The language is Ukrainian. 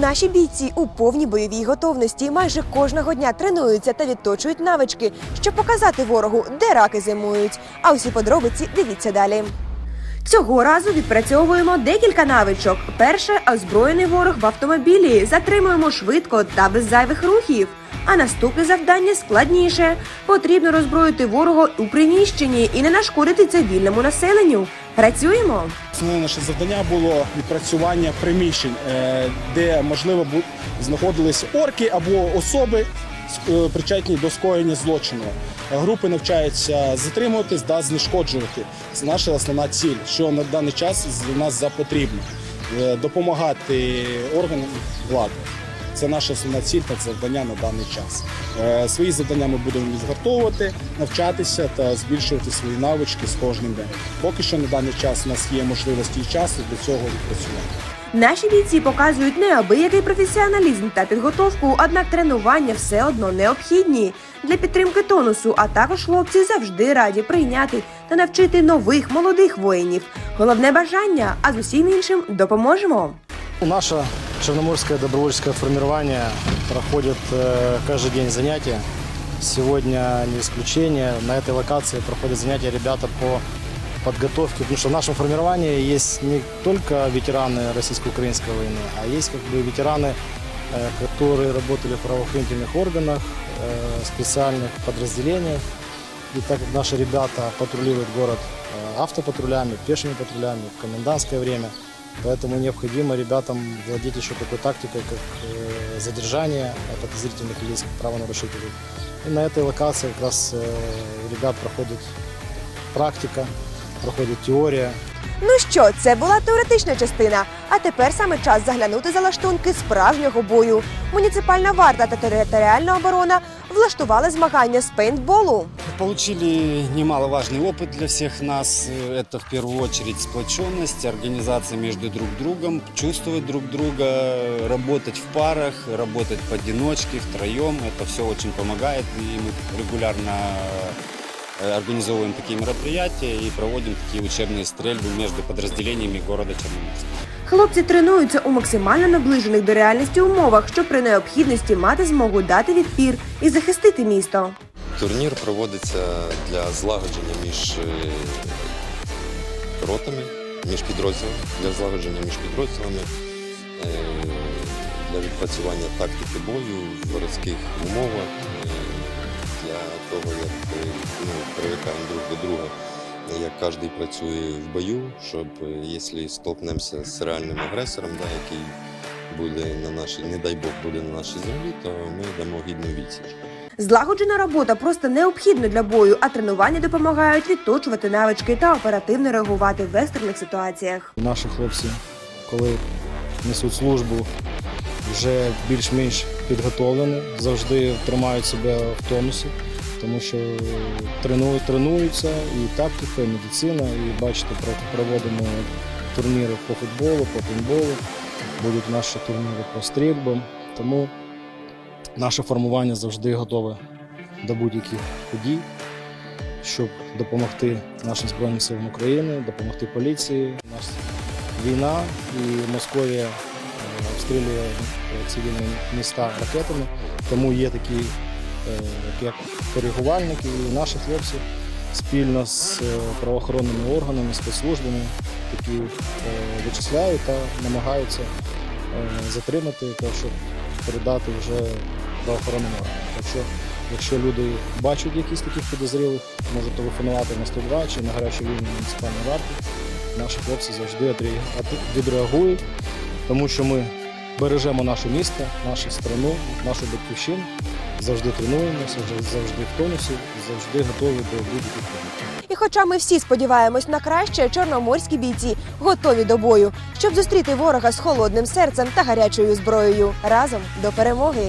Наші бійці у повній бойовій готовності майже кожного дня тренуються та відточують навички, щоб показати ворогу, де раки зимують. А усі подробиці дивіться далі. Цього разу відпрацьовуємо декілька навичок. Перше озброєний ворог в автомобілі. Затримуємо швидко та без зайвих рухів. А наступне завдання складніше. Потрібно роззброїти ворога у приміщенні і не нашкодити цивільному населенню. Працюємо. Основне наше завдання було відпрацювання приміщень, е, де можливо знаходились орки або особи причетні до скоєння злочину. Е, Групи навчаються затримуватись та знешкоджувати. Це наша основна ціль, що на даний час з нас за потрібно Е, допомагати органам влади. Це наша основна ціль та завдання на даний час. Е, Свої завдання ми будемо згартовувати, навчатися та збільшувати свої навички з кожним днем. Поки що на даний час у нас є можливості і часу до цього відпрацювати. Наші бійці показують неабиякий професіоналізм та підготовку, однак тренування все одно необхідні для підтримки тонусу. А також хлопці завжди раді прийняти та навчити нових молодих воїнів. Головне бажання, а з усім іншим допоможемо. Наше черноморское добровольческое формирование проходит э, каждый день занятия. Сегодня не исключение. На этой локации проходят занятия ребята по подготовке, потому что в нашем формировании есть не только ветераны российско-украинской войны, а есть как бы ветераны, э, которые работали в правоохранительных органах, э, специальных подразделениях. И так как наши ребята патрулируют город э, автопатрулями, пешими патрулями в комендантское время, поэтому необходимо ребятам владеть еще такой тактикой, как задержание подозрительных лиц, правонарушителей. И на этой локации как раз ребят проходит практика, проходит теория, Ну що, це була теоретична частина. А тепер саме час заглянути за лаштунки справжнього бою. Муніципальна варта та територіальна оборона влаштували змагання з пейнтболу. Получили немаловажный опыт для всех нас. Это в первую очередь сплоченность, организация между друг другом, чувствовать друг друга, работать в парах, работать поодиночке, втроем. Это все очень помогает. И мы регулярно э, организовываем такие мероприятия и проводим такие учебные стрельбы между подразделениями города Черноморска. Хлопці тренуються у максимально наближених до реальності умовах, щоб при необхідності мати змогу дати відпір і захистити місто. Турнір проводиться для злагодження між е, ротами, між підрозділами, для злагодження між підрозділами, е, для відпрацювання тактики бою в городських умовах, е, для того, як ну, привикаємо друг до друга, як кожен працює в бою, щоб е, якщо столкнемося з реальним агресором, да, який буде на нашій, не дай Бог, буде на нашій землі, то ми дамо гідну відсіч. Злагоджена робота просто необхідна для бою, а тренування допомагають відточувати навички та оперативно реагувати в екстрених ситуаціях. Наші хлопці, коли несуть службу, вже більш-менш підготовлені, завжди тримають себе в тонусі, тому що тренують, тренуються і тактика, і медицина, і бачите, про- проводимо турніри по футболу, по пінболу, будуть наші турніри по стрільбам. Тому наше формування завжди готове до будь-яких подій, щоб допомогти нашим Збройним силам України, допомогти поліції. У нас війна і Московія обстрілює е, цивільні міста ракетами, тому є такі е, як коригувальники, і наші хлопці спільно з е, правоохоронними органами, спецслужбами такі вичисляють та намагаються затримати та щоб передати вже правоохоронним органам. Так що, якщо люди бачать якісь таких підозрілих, можуть телефонувати на 102 чи на гарячу лінію муніципальної варти. Наші хлопці завжди відреагують, тому що ми бережемо наше місто, нашу страну, нашу батьківщину, завжди тренуємося, завжди- в тонусі, завжди готові до будь-яких подій. І хоча ми всі сподіваємось на краще, чорноморські бійці готові до бою, щоб зустріти ворога з холодним серцем та гарячою зброєю разом до перемоги.